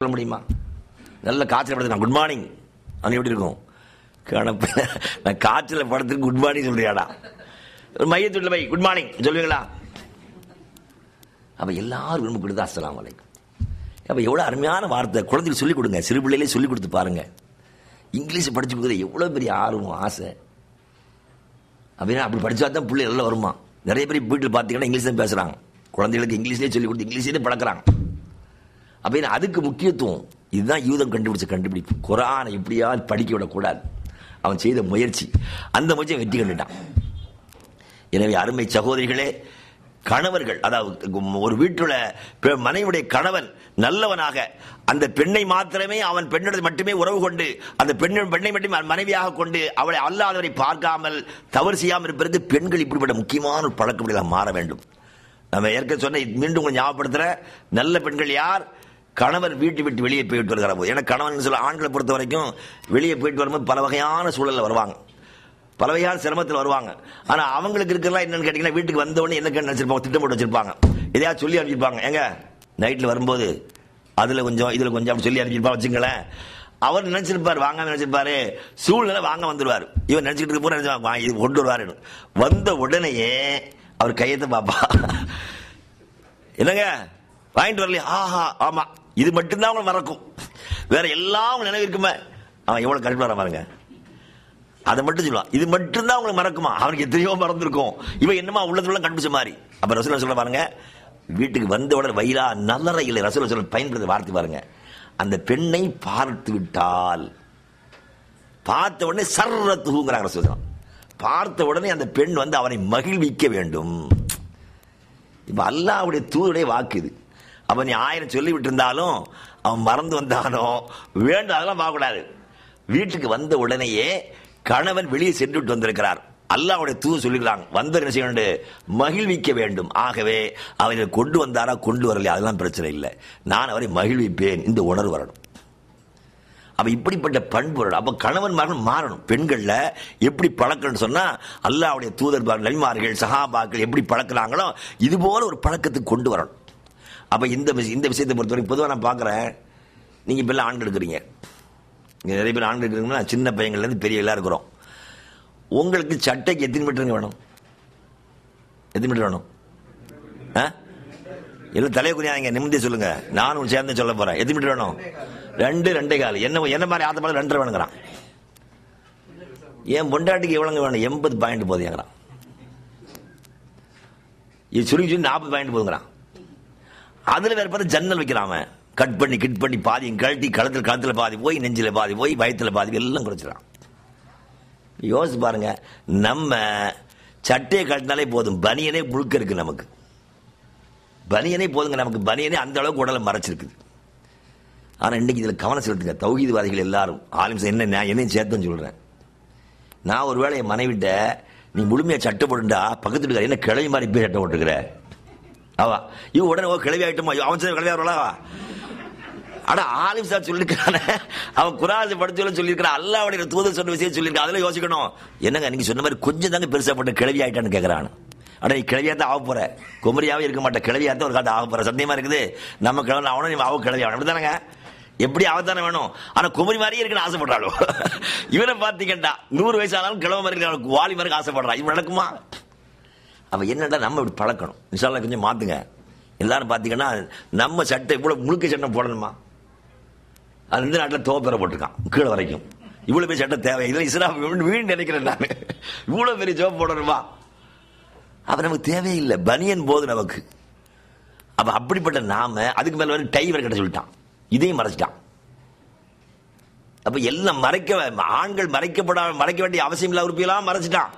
சொல்ல முடியுமா? நல்ல காய்ச்சல் படுத்து குட் மார்னிங் அவன் எப்படி இருக்கும்? கணப்பு. நான் காய்ச்சல் படத்துக்கு குட் மார்னிங் சொல்றியாடா? ஒரு மையத்துள்ள போய் குட் மார்னிங் சொல்லுவீங்களா அப்ப எல்லாரும் விரும்பக்கூடியது அஸ்லாம் வலைக்கும் அப்ப எவ்வளவு அருமையான வார்த்தை. குழந்தைக்கு சொல்லிக் கொடுங்க. சிறு பிள்ளையிலே சொல்லிக் கொடுத்து பாருங்க. இங்கிலீஷ் படிச்சு கொடுக்குறது எவ்வளவு பெரிய ஆர்வம் ஆசை. அப்படின்னா அப்படி படிச்சா தான் பிள்ளை நல்லா வருமா? நிறைய பேர் வீட்டில் பார்த்தீங்கன்னா இங்கிலீஷ் தான் பேசுறாங்க. குழந்தைகளுக்கு இங்கிலீஷ்லேயே சொல்லி கொடுத்து இங்கிலீஷ்லேயே பழக்கிறாங்க. அப்படின்னு அதுக்கு முக்கியத்துவம். இதுதான் யூதம் கண்டுபிடிச்ச கண்டுபிடிப்பு. குரானை எப்படியாவது படிக்க விடக்கூடாது. அவன் செய்த முயற்சி. அந்த முயற்சியை வெற்றி கண்டுட்டான். எனவே அருமை சகோதரிகளே கணவர்கள் அதாவது ஒரு வீட்டுல பெ- கணவன் நல்லவனாக அந்த பெண்ணை மாத்திரமே அவன் பெண்ணுடன் மட்டுமே உறவு கொண்டு அந்த பெண்ணின் பெண்ணை மட்டுமே மனைவியாக கொண்டு அவளை அல்லாதவரை பார்க்காமல் தவறு செய்யாமல் இருப்பதற்கு பெண்கள் இப்படிப்பட்ட முக்கியமான ஒரு பழக்கமுறையாக மாற வேண்டும். நம்ம ஏற்கனவே சொன்ன மீண்டும் உங்களை ஞாபகப்படுத்துறேன். நல்ல பெண்கள் யார்? கணவர் வீட்டு விட்டு வெளியே போயிட்டு வருகிற போது ஏன்னா கணவன் சில ஆண்களை பொறுத்த வரைக்கும் வெளியே போயிட்டு வரும்போது பல வகையான சூழலில் வருவாங்க. பல வகையான சிரமத்தில் வருவாங்க. ஆனால் அவங்களுக்கு இருக்கிறலாம் என்னன்னு கேட்டிங்கன்னா வீட்டுக்கு வந்த உடனே என்ன நினச்சிருப்பாங்க? திட்டம் போட்டு வச்சிருப்பாங்க. எதையாவது சொல்லி அனுப்பிச்சிருப்பாங்க. ஏங்க நைட்டில் வரும்போது அதில் கொஞ்சம் இதில் கொஞ்சம் அப்படி சொல்லி அனுப்பிச்சிருப்பாங்க வச்சுங்களேன் அவர் நினச்சிருப்பார் வாங்க நினைச்சிருப்பாரு. சூழ்நிலை வாங்க வந்துடுவார் இவன் நினைச்சிட்டு இருக்க போற நினைச்சு இது கொண்டு வருவாரு வந்த உடனேயே அவர் கையத்தை பாப்பா என்னங்க வாங்கிட்டு வரலையா? ஆஹா ஆமா. இது மட்டும்தான் அவங்க மறக்கும். வேற எல்லாம் அவங்க நினைவிருக்குமே அவன் எவ்வளவு கரெக்ட் பாருங்க. அதை மட்டும் சொல்லுவான். இது மட்டும்தான் அவங்களுக்கு மறக்குமா? அவனுக்கு எத்தனையோ மறந்துருக்கும். இவன் என்னமா உள்ளதுள்ள கண்டுபிடிச்ச மாதிரி? அப்ப ரசூல் சொல்ல பாருங்க வீட்டுக்கு வந்த உடனே வயிறா நல்லற இல்லை ரசூல் சொல்ல பயன்படுத்த வார்த்தை பாருங்க. அந்த பெண்ணை பார்த்து விட்டால் பார்த்த உடனே சர்ரத்துங்கிறாங்க ரசூல் சொல்லம். பார்த்த உடனே அந்த பெண் வந்து அவனை மகிழ்விக்க வேண்டும். இப்ப அல்லாவுடைய தூதுடைய வாக்கு இது. அப்ப நீ ஆயிரம் சொல்லிவிட்டு இருந்தாலும் அவன் மறந்து வந்தானோ? வேண்டும் அதெல்லாம் பார்க்கக்கூடாது. வீட்டுக்கு வந்த உடனேயே கணவன் வெளியே சென்று விட்டு வந்திருக்கிறார். அல்லாவுடைய தூது சொல்லிக்கிறாங்க வந்த என்ன மகிழ்விக்க வேண்டும். ஆகவே அவரை கொண்டு வந்தாரா கொண்டு வரலையா? அதெல்லாம் பிரச்சனை இல்லை. நான் அவரை மகிழ்விப்பேன். இந்த உணர்வு வரணும். அப்ப இப்படிப்பட்ட பண்பு அப்ப கணவன் மகன் மாறணும். பெண்கள்ல எப்படி பழக்கம்னு சொன்னா அல்லாவுடைய தூதர் நன்மார்கள் சஹாபாக்கள் எப்படி பழக்கிறாங்களோ இது போல ஒரு பழக்கத்துக்கு கொண்டு வரணும். அப்போ இந்த விஷ- இந்த விஷயத்தை பொறுத்தவரைக்கும் பொதுவாக நான் பார்க்குறேன் நீங்கள் இப்போல்லாம் ஆண்கள் இருக்கிறீங்க நீங்கள் நிறைய பேர் ஆண்கள் இருக்கிறீங்கன்னா சின்ன பையங்கள்லேருந்து பெரிய எல்லாம் இருக்கிறோம். உங்களுக்கு சட்டைக்கு எத்தனை மீட்டருங்க வேணும்? எத்தனை மீட்டர் வேணும்? ஆ? எல்லாம் தலையை நிம்மதியை சொல்லுங்க. நானும் சேர்ந்து சொல்ல போகிறேன் எத்தனை மீட்டர் வேணும்? ரெண்டு ரெண்டே கால். என்ன என்ன மாதிரி ஆத்த மாதிரி ரெண்டரை வேணுங்கிறான். என் பொண்டாட்டிக்கு எவ்வளோங்க வேணும்? எண்பது பாயிண்ட் போதுங்கிறான். இது சுருங்கி சுருங்கி நாற்பது பாயிண்ட் போதுங்கிறான். அதுல வேற பார்த்து ஜன்னல் வைக்கிறான் அவன். கட் பண்ணி கிட் பண்ணி பாதி கழட்டி கழுத்தில் களத்தில் பாதி போய் நெஞ்சில் பாதி போய் வயித்துல பாதி எல்லாம் குறைச்சிடான் யோசிச்சு பாருங்க நம்ம சட்டையை கட்டினாலே போதும். பனியனே முழுக்க இருக்கு நமக்கு. பனியனே போதுங்க நமக்கு. பனியனே அந்த அளவுக்கு உடலை மறைச்சிருக்குது. ஆனால் இன்றைக்கி இதில் கவனம் செலுத்துங்க. தௌஹீத்வாதிகள் எல்லாரும் ஆலிம்ஸ் என்ன நான் என்னையும் சேர்த்துன்னு சொல்கிறேன் நான் ஒருவேளை என் மனைவிட்ட நீ முழுமையாக சட்டை போட்டுண்டா பக்கத்து என்ன கிளவி மாதிரி போய் சட்டை போட்டுக்கிற அவா இவன் உடனே ஓ கிளவி ஆயிட்டுமா? ஐயோ, அவன் கிளவி ஆகிறவளா ஆனா ஆலிம் சார் சொல்லிருக்கானே. அவன் குராசி படிச்சு சொல்லியிருக்கான் அல்லாவுடைய தூதர் சொன்ன விஷயம் சொல்லியிருக்கான் அதெல்லாம் யோசிக்கணும். என்னங்க நீங்க சொன்ன மாதிரி கொஞ்சம் தாங்க பெருசா போட்ட கிளவி ஆயிட்டான்னு கேட்கறான் ஆனா நீ கிளவியா தான் ஆக போற. குமரியாவே இருக்க மாட்டேன் கிளவியா தான் ஒரு காலத்து ஆக போற. சத்தியமா இருக்குது. நம்ம கிழமை அவனும் நீ அவ கிளவி ஆகணும் அப்படிதானங்க எப்படி அவதானம் வேணும்? ஆனா குமரி மாதிரியே இருக்குன்னு ஆசைப்படுறாளோ. இவனை பாத்தீங்கன்னா நூறு வயசு ஆனாலும் கிழமை மாதிரி அவனுக்கு வாலி மாதிரி ஆசைப்படுறான். இவன் நடக்குமா? அவ என்னடா நம்ம இப்படி பழக்கணும்? இன்ஷால்லா கொஞ்சம் மாற்றுங்க எல்லாரும் பார்த்தீங்கன்னா நம்ம சட்டை இவ்வளோ முழுக்க சட்டை போடணுமா? அது இந்த நாட்டில் தோப்பெற போட்டிருக்கான் கீழே வரைக்கும். இவ்வளோ பெரிய சட்டை தேவை. இதில் இஸ்லாம் வீண் நினைக்கிறேன் நான். இவ்வளோ பெரிய ஜோப் போடணுமா? அப்போ நமக்கு தேவையில்லை. பனியன் போது நமக்கு. அப்போ அப்படிப்பட்ட நாம அதுக்கு மேலே வந்து டைவர் கட்ட சொல்லிட்டான். இதையும் மறைச்சிட்டான். அப்போ எல்லாம் மறைக்க ஆண்கள் மறைக்கப்பட மறைக்க வேண்டிய அவசியம் இல்ல. உறுப்பியெல்லாம் மறைச்சிட்டான்.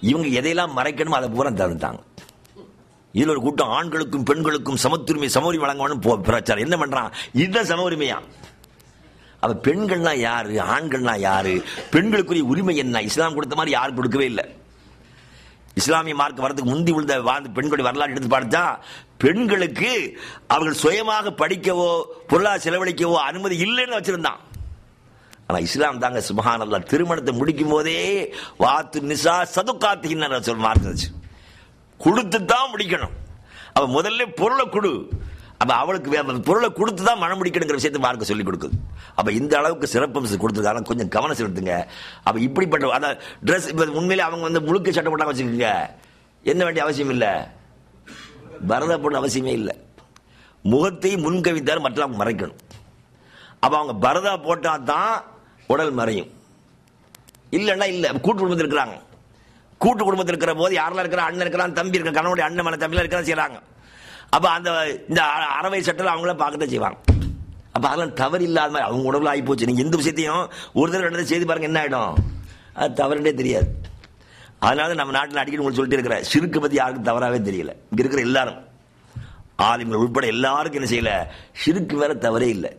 இவங்க எதையெல்லாம் மறைக்கணுமோ அதை பூரா தவிர்த்தாங்க இதில் ஒரு கூட்டம் ஆண்களுக்கும் பெண்களுக்கும் சமத்துரிமை சமவுரிமை வழங்கணும் போ- பிரச்சாரம். என்ன பண்ணுறான் இதுதான் சம உரிமையா அப்ப பெண்கள்னா யாரு? ஆண்கள்னா யாரு? பெண்களுக்குரிய உரிமை என்ன? இஸ்லாம் கொடுத்த மாதிரி யாரும் கொடுக்கவே இல்லை. இஸ்லாமிய மார்க் வரதுக்கு முந்தி உள்ள வாழ்ந்த பெண்களுடைய வரலாறு எடுத்து பார்த்தா பெண்களுக்கு அவர்கள் சுயமாக படிக்கவோ பொருளாதார செலவழிக்கவோ அனுமதி இல்லைன்னு வச்சிருந்தான். ஆனால் இஸ்லாம் தாங்க சுபஹான் அல்லாஹ் திருமணத்தை முடிக்கும் போதே வாத்து நிசா சதுக்காத்தின்னு சொல் மாறிச்சு கொடுத்து தான் முடிக்கணும். அவள் முதல்ல பொருளை கொடு. அப்போ அவளுக்கு பொருளை கொடுத்து தான் மனம் முடிக்கணுங்கிற விஷயத்தை மார்க்க சொல்லி கொடுக்குது. அப்போ இந்த அளவுக்கு சிறப்பம்சம் கொடுத்துருக்காங்க. கொஞ்சம் கவனம் செலுத்துங்க. அப்போ இப்படிப்பட்ட அந்த ட்ரெஸ் இப்போ உண்மையிலே அவங்க வந்து முழுக்க சட்டை போட்டாங்க வச்சுக்கோங்க. என்ன வேண்டிய அவசியம் இல்லை? பரதா போட அவசியமே இல்லை. முகத்தை முன்கவித்தார் மற்றவங்க மறைக்கணும். அப்போ அவங்க பரதா போட்டால் தான் உடல் மறையும். இல்லைன்னா இல்லை கூட்டு குடும்பத்தில் இருக்கிறாங்க. கூட்டு குடும்பத்தில் இருக்கிற போது யாரெல்லாம் இருக்கிற? அண்ணன் இருக்கிறான் தம்பி இருக்கிற கணவனுடைய அண்ணன் மன தம்பிலாம் இருக்கிற செய்கிறாங்க அப்போ அந்த இந்த அ- அறவை சட்டில் அவங்கள பார்க்கத்தான் செய்வாங்க. அப்போ அதெல்லாம் தவறு இல்லாத மாதிரி அவங்க உடம்புல ஆகி போச்சு நீங்கள் எந்த விஷயத்தையும் ஒரு தடவை ரெண்டு தடவை செய்து பாருங்க என்ன ஆகிடும் அது தவறுனே தெரியாது. அதனால நம்ம நாட்டில் அடிக்கடி உங்களுக்கு சொல்லிட்டு இருக்கிறேன். சிறுக்கு பற்றி யாருக்கும் தவறாகவே தெரியல. இங்கே இருக்கிற எல்லாரும். ஆலிம்கள் உட்பட எல்லாருக்கும் என்ன செய்யலை? சிறுக்கு வேற தவறே இல்லை.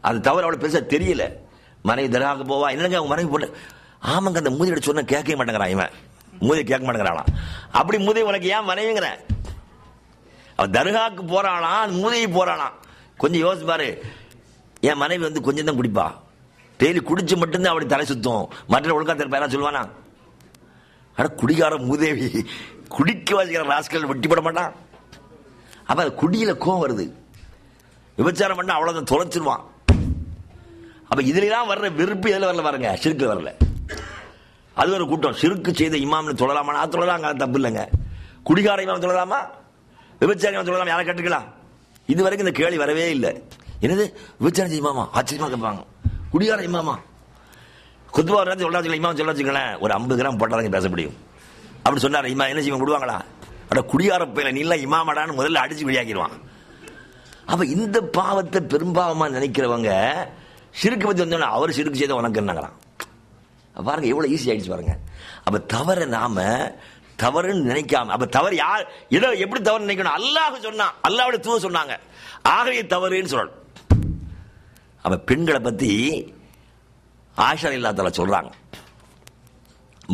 அது தவறு அவ்வளோ பெருசாக தெரியல. மனைவி தர்காவுக்கு போவா. என்னங்க அவங்க மனைவி போட்டு ஆமாங்க அந்த மூதியோட சொன்ன கேட்கவே மாட்டேங்கிறான் இவன். மூதி கேட்க மாட்டேங்கிறானா? அப்படி மூதி உனக்கு ஏன் மனைவிங்கிற? அவன் தர்காவுக்கு போறானா மூதையை போறானா? கொஞ்சம் யோசிச்சு பாரு. என் மனைவி வந்து கொஞ்சம் தான் குடிப்பா. டெய்லி குடிச்சு மட்டும்தான் அப்படி தலை சுத்தும். மற்ற ஒழுங்கா திருப்ப சொல்லுவானா? அட குடிகார மூதேவி. குடிக்க வாசிக்கிற ராசிகள் வெட்டி போட மாட்டான். அப்ப அது குடியில கோவம் வருது. விபச்சாரம் பண்ணா அவ்வளவுதான் தொலைச்சிருவான். அப்ப இதுலாம் வர்ற வெறுப்பு எதுல வரல பாருங்க சிறுக்கு வரல. அது ஒரு கூட்டம் சிறுக்கு செய்த இமாம்னு சொல்லலாமா? நான் சொல்லலாம் தப்பு இல்லைங்க. குடிகார இமாம் சொல்லலாமா? விபச்சாரி இமாம் சொல்லலாமா? யாரை கேட்டுக்கலாம் இது வரைக்கும் இந்த கேள்வி வரவே இல்லை. என்னது? விபச்சாரி இமாமா? ஆச்சரியமா கேட்பாங்க. குடிகார இமாமா? குத்துவா ஒரு சொல்றாங்க இமாம் சொல்ல ஒரு ஐம்பது கிராம் போட்டாலும் பேச முடியும். அப்படின்னு சொன்னார் இமா என்ன செய்வோம் விடுவாங்களா? அட குடியார பையில நீ எல்லாம் இமாமடான்னு முதல்ல அடிச்சு வெளியாக்கிடுவான். அப்ப இந்த பாவத்தை பெரும்பாவமா நினைக்கிறவங்க சிறுக்கு பற்றி வந்தோடனே அவர் சிறுக்கு செய்த உனக்கு பாருங்க எவ்வளோ ஈஸி ஆகிடுச்சு பாருங்க. அப்போ தவற நாம தவறுன்னு நினைக்காம அப்ப தவறு யார் ஏதோ எப்படி தவறு நினைக்கணும்? அல்லாஹ் சொன்னான் அல்லாஹ்வுடைய தூவ சொன்னாங்க. ஆகவே தவறுன்னு சொல்லணும். அப்ப பெண்களை பத்தி ஆஷா இல்லாதல சொல்றாங்க.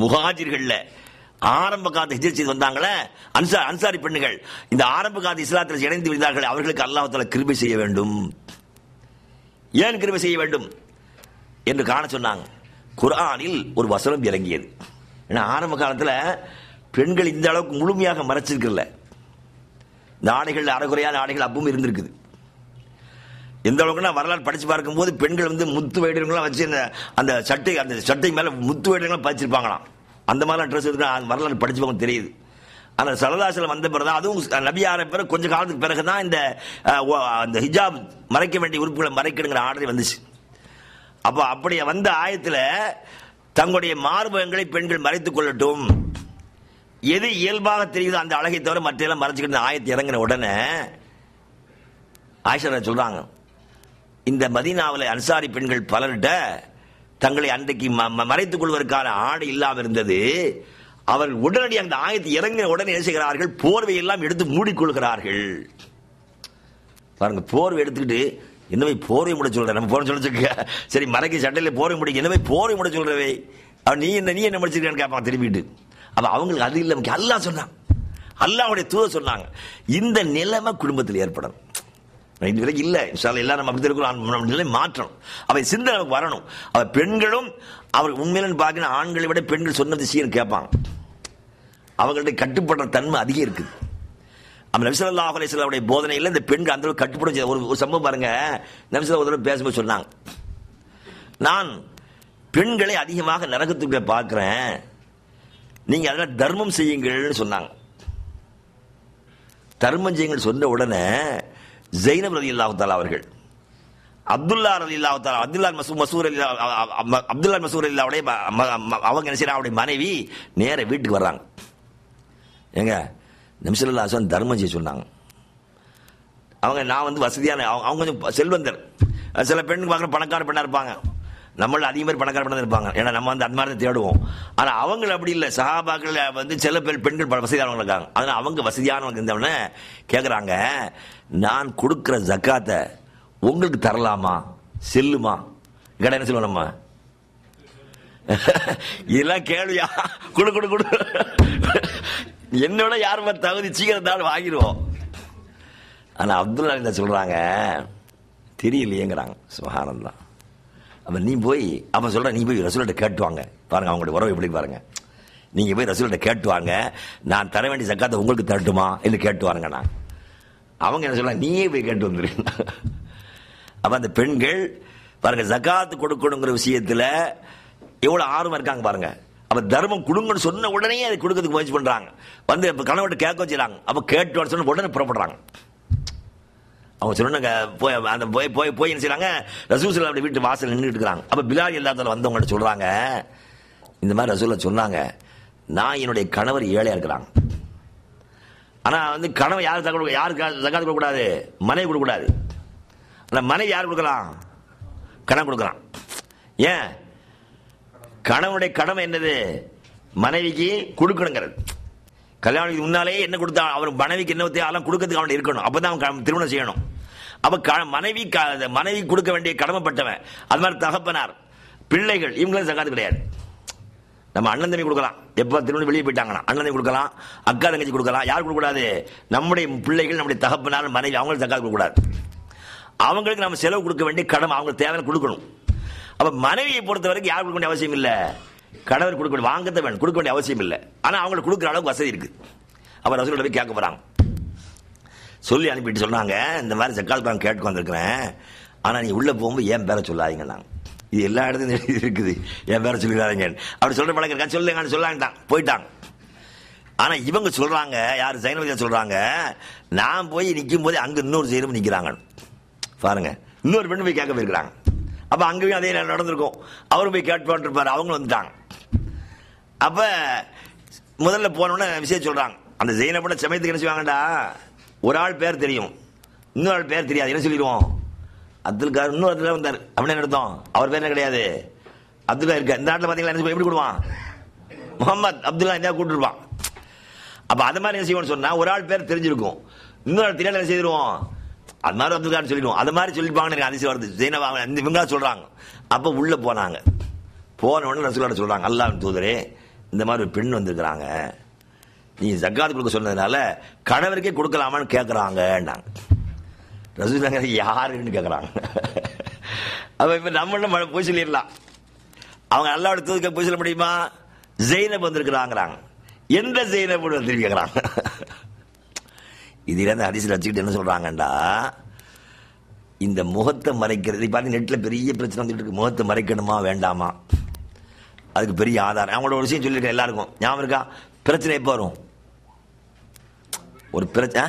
முகாஜிர்கள்ல ஆரம்ப காலத்து ஹிஜர் செய்து வந்தாங்களே அன்சா அன்சாரி பெண்ணுகள். இந்த ஆரம்ப காலத்து இஸ்லாத்தில் இணைந்து விழுந்தார்கள் அவர்களுக்கு அல்லாஹ் கிருபை செய்ய வேண்டும். ஏன் கிருபை செய்ய வேண்டும் என்று காண சொன்னாங்க. குர்ஆனில் ஒரு வசனம் இறங்கியது ஏன்னா ஆரம்ப காலத்தில் பெண்கள் இந்த அளவுக்கு முழுமையாக மறைச்சிருக்கல. இந்த ஆடைகள் அறகுறையான ஆடைகள் அப்பவும் இருந்திருக்குது. எந்த அளவுக்குன்னா வரலாறு படித்து பார்க்கும்போது பெண்கள் வந்து முத்து வேடங்கள்லாம் வச்சு அந்த அந்த சட்டை அந்த சட்டை மேலே முத்து வேடங்கள்லாம் பதிச்சிருப்பாங்களாம். அந்த மாதிரிலாம் ட்ரெஸ் இருக்கு அந்த வரலாறு படித்து பார்க்க தெரியுது. அந்த சரதாசில வந்த பிறகு அதுவும் நபியார பிறகு கொஞ்ச காலத்துக்கு பிறகு தான் இந்த ஓ, அந்த ஹிஜாப் மறைக்க வேண்டிய உறுப்புகளை மறைக்கணுங்கிற ஆர்டர் வந்துச்சு. அப்போ அப்படி வந்த ஆயத்தில் தங்களுடைய மார்பகங்களை பெண்கள் மறைத்துக் கொள்ளட்டும். எது இயல்பாக தெரியுதோ அந்த அழகை தவிர மற்ற மறைச்சிக்கிட்டு ஆயத்தை இறங்கின உடனே ஆயிஷா சொல்கிறாங்க இந்த மதீனாவில் அன்சாரி பெண்கள் பலர்கிட்ட தங்களை அன்றைக்கு ம- ம- மறைத்துக் கொள்வதற்கான ஆடை இல்லாமல் இருந்தது அவர்கள் உடனடி அந்த ஆயத்தை இறங்கின உடனே என்ன செய்கிறார்கள்? போர்வை எல்லாம் எடுத்து மூடிக்கொள்கிறார்கள். பாருங்க போர்வை எடுத்துக்கிட்டு என்னவே போர்வை முட சொல்ற? நம்ம போன சொல்லிச்சுக்க சரி மறைக்கு சட்டையில் போர்வை முடிக்க என்னவே போர்வை முட சொல்றவே? அவன் நீ என்ன நீ என்ன முடிச்சிருக்கான்னு கேட்பான் திரும்பிட்டு. அப்ப அவங்களுக்கு அது இல்லை. அல்லாஹ் சொன்னான். அல்லாவுடைய தூத சொன்னாங்க. இந்த நிலைமை குடும்பத்தில் ஏற்படும் இது வரைக்கும் இல்லை. சார் எல்லாரும் நம்ம அப்படி இருக்கிறோம். நம்ம நிலை மாற்றணும். அவை சிந்தனை நமக்கு வரணும். அவ பெண்களும் அவர் உண்மையிலும் பார்க்கணும் ஆண்களை விட பெண்கள் சொன்னது சீர் கேட்பாங்க. அவங்கள்ட்ட கட்டுப்படுற தன்மை அதிகம் இருக்குது. நம்ம நபிசல்லா அலிஸ்லாவுடைய போதனையில் இந்த பெண்கள் அந்த அளவுக்கு கட்டுப்பட ஒரு ஒரு சம்பவம் பாருங்க. நபிசல்லா ஒரு தடவை பேசும்போது சொன்னாங்க. நான் பெண்களை அதிகமாக நரகத்துக்கு பார்க்குறேன். நீங்கள் அதெல்லாம் தர்மம் செய்யுங்கள்னு சொன்னாங்க. தர்மம் செய்யுங்கள் சொன்ன உடனே ஜெயினப் ரதி அல்லாஹால அவர்கள். அப்துல்லா அலி அல்லாஹால அப்துல்லா மசூ மசூர் அலி அப்துல்லா மசூர் அல்லாவுடைய அவங்க என்ன செய்யறாங்க அவருடைய மனைவி நேர வீட்டுக்கு வர்றாங்க. ஏங்க நிமிஷல்லா சொன்ன தர்மம் செய்ய சொன்னாங்க. அவங்க நான் வந்து வசதியான அவங்க அவங்க கொஞ்சம் செல்வந்தர். சில பெண்ணுக்கு பார்க்குற பணக்கார பெண்ணாக இருப்பாங்க. நம்மள அதிக பேர் பணக்கார பெண்ணா இருப்பாங்க. ஏன்னா நம்ம வந்து அந்த மாதிரி தான் தேடுவோம். ஆனால் அவங்க அப்படி இல்லை. சகாபாக்கள் வந்து சில பேர் பெண்கள் பல வசதியானவங்க இருக்காங்க. அதனால் அவங்க வசதியானவங்க இருந்தவொடனே கேட்குறாங்க நான் கொடுக்குற ஜக்காத்தை உங்களுக்கு தரலாமா? செல்லுமா? கடை என்ன சொல்லுவோம் நம்ம? இதெல்லாம் கேள்வியா குடு கொடு கொடு. என்னோட யாருமே தகுதி சீக்கிரம் தான் வாங்கிடுவோம். ஆனால் அப்துல்லா என்ன சொல்கிறாங்க தெரியலையேங்கிறாங்க. சுகானந்தான் அப்ப நீ போய் அப்ப சொல்ற நீ போய் ரசூல்கிட்ட கேட்டு வாங்க. பாருங்க அவங்களுடைய உறவு எப்படி பாருங்க. நீங்க போய் ரசூல்கிட்ட கேட்டு வாங்க. நான் தர வேண்டிய சக்காத்தை உங்களுக்கு தரட்டுமா? இல்லை கேட்டு வாருங்க நான். அவங்க என்ன சொல்றாங்க நீயே போய் கேட்டு வந்துரு. அப்ப அந்த பெண்கள் பாருங்க ஜகாத்து கொடுக்கணுங்கிற விஷயத்துல எவ்வளவு ஆர்வம் இருக்காங்க பாருங்க. அப்ப தர்மம் கொடுங்கன்னு சொன்ன உடனே அதை கொடுக்கறதுக்கு முயற்சி பண்றாங்க. வந்து இப்ப கணவர்கிட்ட கேட்க வச்சுறாங்க அப்ப கேட்டு சொன்ன உடனே புறப்படுறாங்க. அவங்க சொன்னாங்க போய் அந்த போய் போய் போய் என்ன செய்யறாங்க ரசூல் அப்படி வீட்டு வாசல் நின்றுட்டு இருக்கிறாங்க அப்போ பிலால் எல்லாத்துல வந்தவங்கள்ட்ட சொல்கிறாங்க இந்த மாதிரி ரசூலில் சொன்னாங்க நான் என்னுடைய கணவர் ஏழையாக இருக்கிறாங்க. ஆனால் வந்து கணவன் யார் தகவல் யாருக்கு தகாத்து கொடுக்கூடாது மனைவி கொடுக்கக்கூடாது. ஆனால் மனைவி யார் கொடுக்கலாம்? கணவன் கொடுக்கலாம். ஏன்? கணவனுடைய கடமை என்னது? மனைவிக்கு கொடுக்கணுங்கிறது. கல்யாணத்துக்கு முன்னாலே என்ன கொடுத்தா அவர் மனைவிக்கு என்ன தேவை கொடுக்கறதுக்கு அவன் இருக்கணும். அப்பதான் அவன் திருமணம் செய்யணும். அப்போ க- மனைவி க- மனைவி கொடுக்க வேண்டிய கடமைப்பட்டவன் அது மாதிரி தகப்பனார் பிள்ளைகள் இவங்களும் சகாத்து கிடையாது. நம்ம அண்ணன் தம்பி கொடுக்கலாம். எப்போ திருமணம் வெளியே போயிட்டாங்கன்னா அண்ணன் தம்பி கொடுக்கலாம் அக்கா தங்கச்சி கொடுக்கலாம் யார் கொடுக்கூடாது நம்முடைய பிள்ளைகள் நம்முடைய தகப்பனார் மனைவி அவங்களும் சக்காத்து கொடுக்கக்கூடாது. அவங்களுக்கு நம்ம செலவு கொடுக்க வேண்டிய கடமை அவங்களுக்கு தேவை கொடுக்கணும். அப்ப மனைவியை பொறுத்த வரைக்கும் யார் கொடுக்க வேண்டிய அவசியம் இல்லை. கணவர் கொடுக்க வேண்டிய வாங்கத்த வேணும். கொடுக்க வேண்டிய அவசியம் இல்லை. ஆனால் அவங்களுக்கு கொடுக்குற அளவுக்கு வசதி இருக்கு. அவர் ரசூலோட போய் கேட்க போறாங்க. சொல்லி அனுப்பிட்டு சொன்னாங்க இந்த மாதிரி செக்கால் பழம் கேட்டுக்கொண்டிருக்குறேன் வந்திருக்கிறேன். ஆனால் நீ உள்ளே போகும்போது என் பேரை சொல்லாதீங்க நாங்கள் இது எல்லா இடத்துலையும் இருக்குது. என் பேரை சொல்லிடாதீங்க அப்படி சொல்ற பழக்கம் இருக்கா? சொல்லுங்கன்னு சொல்லாங்கட்டான் போயிட்டாங்க. ஆனால் இவங்க சொல்கிறாங்க யார் சைனவர்கள் சொல்கிறாங்க நான் போய் நிற்கும் போது அங்கே இன்னொரு சைனம் நிற்கிறாங்க பாருங்க. இன்னொரு பெண்ணு போய் கேட்க போயிருக்கிறாங்க. அப்போ அங்கேயும் அதே நேரம் நடந்திருக்கும். அவரும் போய் கேட்டு பண்ணிருப்பார் அவங்களும் வந்துட்டாங்க. அப்ப முதல்ல போனோடனே விஷயம் சொல்றாங்க. அந்த ஜெயினப்பட சமயத்துக்கு என்ன செய்வாங்கடா? ஒரு ஆள் பேர் தெரியும். இன்னொரு ஆள் பேர் தெரியாது. என்ன சொல்லிடுவோம்? அப்துல் கார் இன்னொரு இடத்துல வந்தார். அப்படின்னு நடத்தோம் அவர் பேர் என்ன கிடையாது அப்துல்லா இருக்க இந்த நாட்டில் பார்த்தீங்கன்னா எப்படி கொடுவான்? முகமது அப்துல்லா இந்தியா கூப்பிட்டுருப்பான் அப்போ அது மாதிரி என்ன செய்வோம்னு சொன்னால் ஒரு ஆள் பேர் தெரிஞ்சிருக்கும். இன்னொரு ஆள் தெரியாத என்ன செய்திருவோம்? அது மாதிரி அப்துல் கார் சொல்லிடுவோம். அது மாதிரி சொல்லிப்பாங்கன்னு எனக்கு அதிசயம் வருது. ஜெயினப் வாங்க இந்த இவங்க சொல்கிறாங்க அப்போ உள்ளே போனாங்க. போன உடனே ரசூலோட சொல்கிறாங்க அல்லாஹ் தூதரே இந்த மாதிரி ஒரு பெண் வந்திருக்கிறாங்க. நீ ஜக்காத் கொடுக்க சொன்னதுனால கணவருக்கே கொடுக்கலாமான்னு கேட்குறாங்கன்னாங்க ரசூலாங்க யாருன்னு கேட்குறாங்க அப்போ இப்போ நம்ம போய் சொல்லிடலாம். அவங்க அல்லாவோட தூதுக்க போய் சொல்ல முடியுமா? ஜெயினப் வந்திருக்கிறாங்கிறாங்க. எந்த ஜெயினப் வந்து கேட்குறாங்க இதில் அந்த அரிசியில் வச்சுக்கிட்டு என்ன சொல்கிறாங்கண்டா இந்த முகத்தை மறைக்கிறது பார்த்தீங்க நெட்டில் பெரிய பிரச்சனை வந்துட்டு இருக்கு. முகத்தை மறைக்கணுமா வேண்டாமா? அதுக்கு பெரிய ஆதாரம். அவங்களோட ஒரு விஷயம் சொல்லியிருக்கேன் எல்லாருக்கும். ஞாபகம் இருக்கா? பிரச்சனை எப்போ வரும்? ஒரு பிரச்சனை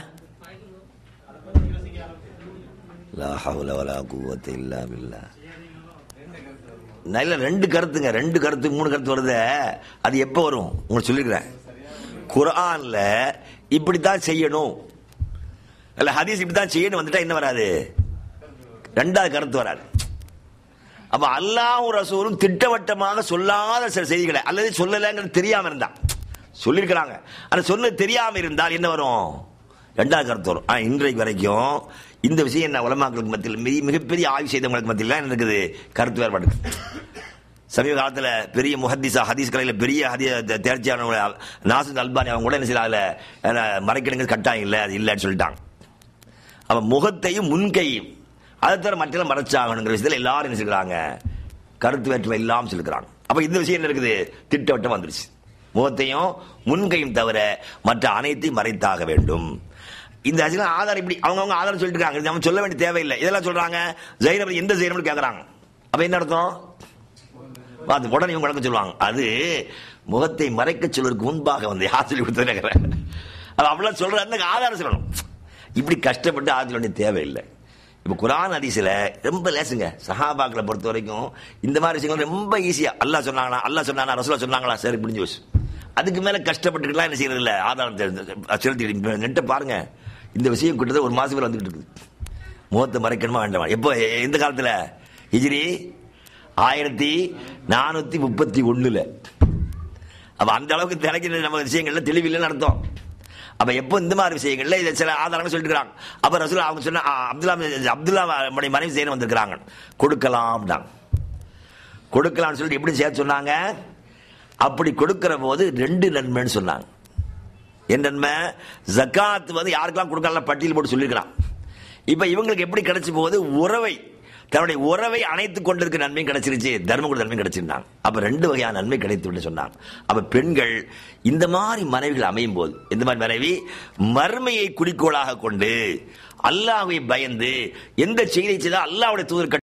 நல்ல ரெண்டு கருத்துங்க. ரெண்டு கருத்து மூணு கருத்து வருது. அது எப்போ வரும்? உங்களுக்கு சொல்லியிருக்குறேன். குரானில் இப்படி இப்படித்தான் செய்யணும். இல்லை ஹதீஸ் இப்படித்தான் செய்யணும். வந்துட்டா என்ன வராது? ரெண்டாவது கருத்து வராது. அப்ப அல்லாஹும் ரசூலும் திட்டவட்டமாக சொல்லாத சில செய்திகளை அல்லது சொல்லலைங்கிறது தெரியாம இருந்தா. சொல்லியிருக்கிறாங்க. ஆனா சொல்ல தெரியாம இருந்தால் என்ன வரும்? ரெண்டாவது கருத்து வரும். ஆனால் இன்றைக்கு வரைக்கும் இந்த விஷயம் என்ன உலமாக்களுக்கு மத்தியில் மிக மிகப்பெரிய ஆய்வு செய்தவங்களுக்கு மத்தியில் என்ன இருக்குது? கருத்து வேறுபாடு சமீப காலத்தில் பெரிய முஹத்திஸா ஹதீஸ் கலையில் பெரிய ஹதி தேர்ச்சியான நாசு அல்பானி அவங்க கூட என்ன செய்யறாங்க மறைக்கணுங்கிறது கட்டாயம் இல்லை அது இல்லைன்னு சொல்லிட்டாங்க. அவன் முகத்தையும் முன்கையும் அதை தவிர மற்ற மறைச்சாகணுங்கிற விஷயத்தில் எல்லாரும் என்ன சொல்கிறாங்க கருத்து வேற்றுமை இல்லாமல் சொல்லுகிறாங்க. அப்போ இந்த விஷயம் என்ன இருக்குது? திட்டவட்டம் வந்துருச்சு. முகத்தையும் முன்கையும் தவிர மற்ற அனைத்தையும் மறைத்தாக வேண்டும். இந்த அரசியல் ஆதாரம் இப்படி அவங்கவுங்க ஆதாரம் சொல்லிட்டு இருக்காங்க நம்ம சொல்ல வேண்டிய தேவையில்லை. இதெல்லாம் சொல்றாங்க. ஜெயினப் எந்த ஜெயினப்னு கேட்கறாங்க அப்ப என்ன அர்த்தம்? அது உடனே இவங்க விளக்கம் சொல்லுவாங்க. அது முகத்தை மறைக்க சொல்வதற்கு முன்பாக வந்து யார் சொல்லி கொடுத்தது அது அப்படிலாம் சொல்ற அந்த ஆதாரம் சொல்லணும். இப்படி கஷ்டப்பட்டு ஆதாரம் வேண்டிய தேவையில்லை. இப்போ குரான் ஹதீஸ்ல ரொம்ப லேசுங்க. சஹாபாக்களை பொறுத்த வரைக்கும் இந்த மாதிரி விஷயங்கள் ரொம்ப ஈஸியாக அல்லா சொன்னாங்களா அல்லா சொன்னாங்களா ரசூலா சொன்னாங்களா சரி முடிஞ்சு வச்சு அதுக்கு மேலே கஷ்டப்பட்டுக்கலாம் என்ன செய்யறது இல்லை. ஆதாரம் தெரிஞ்சு- செலுத்தி நெட்டை பாருங்க. இந்த விஷயம் கிட்டத்தட்ட ஒரு மாதம் மேல வந்துகிட்டு இருக்குது. முகத்தை மறைக்கணுமா வேண்டாமா? எப்போ எந்த காலத்தில்? ஹிஜ்ரி ஆயிரத்தி நானூற்றி முப்பத்தி ஒன்றில் அப்போ அந்த அளவுக்கு திளைக்கிற நம்ம விஷயங்கள்ல தெளிவில்லைன்னு அர்த்தம். அப்ப எப்போ இந்த மாதிரி விஷயங்கள்ல இதை சில ஆதாரங்கள் சொல்லிட்டு இருக்காங்க அப்ப ரசூல் அவங்க சொன்ன அப்துல்லா அப்துல்லா நம்முடைய மனைவி செய்யணும் வந்திருக்கிறாங்க. கொடுக்கலாம் அப்படின்னாங்க. கொடுக்கலாம்னு சொல்லிட்டு எப்படி சேர்த்து சொன்னாங்க? அப்படி கொடுக்கிற போது ரெண்டு நன்மைன்னு சொன்னாங்க. என் நன்மை ஜக்காத் வந்து யாருக்கெல்லாம் கொடுக்கலாம் பட்டியல் போட்டு சொல்லியிருக்கிறான் இப்போ இவங்களுக்கு எப்படி கிடைச்சி போகுது? உறவை. தன்னுடைய உறவை அணைத்துக் கொண்டிருக்க நன்மையும் கிடைச்சிருச்சு தர்மம் நன்மை கிடைச்சிருந்தாங்க அப்ப ரெண்டு வகையான நன்மை கிடைத்து விட்டு சொன்னாங்க அப்ப பெண்கள் இந்த மாதிரி மனைவிகள் அமையும் போது இந்த மாதிரி மனைவி மறுமையை குறிக்கோளாக கொண்டு அல்லாஹை பயந்து எந்த செய்தி செய்தால் அல்லாவுடைய தூதர்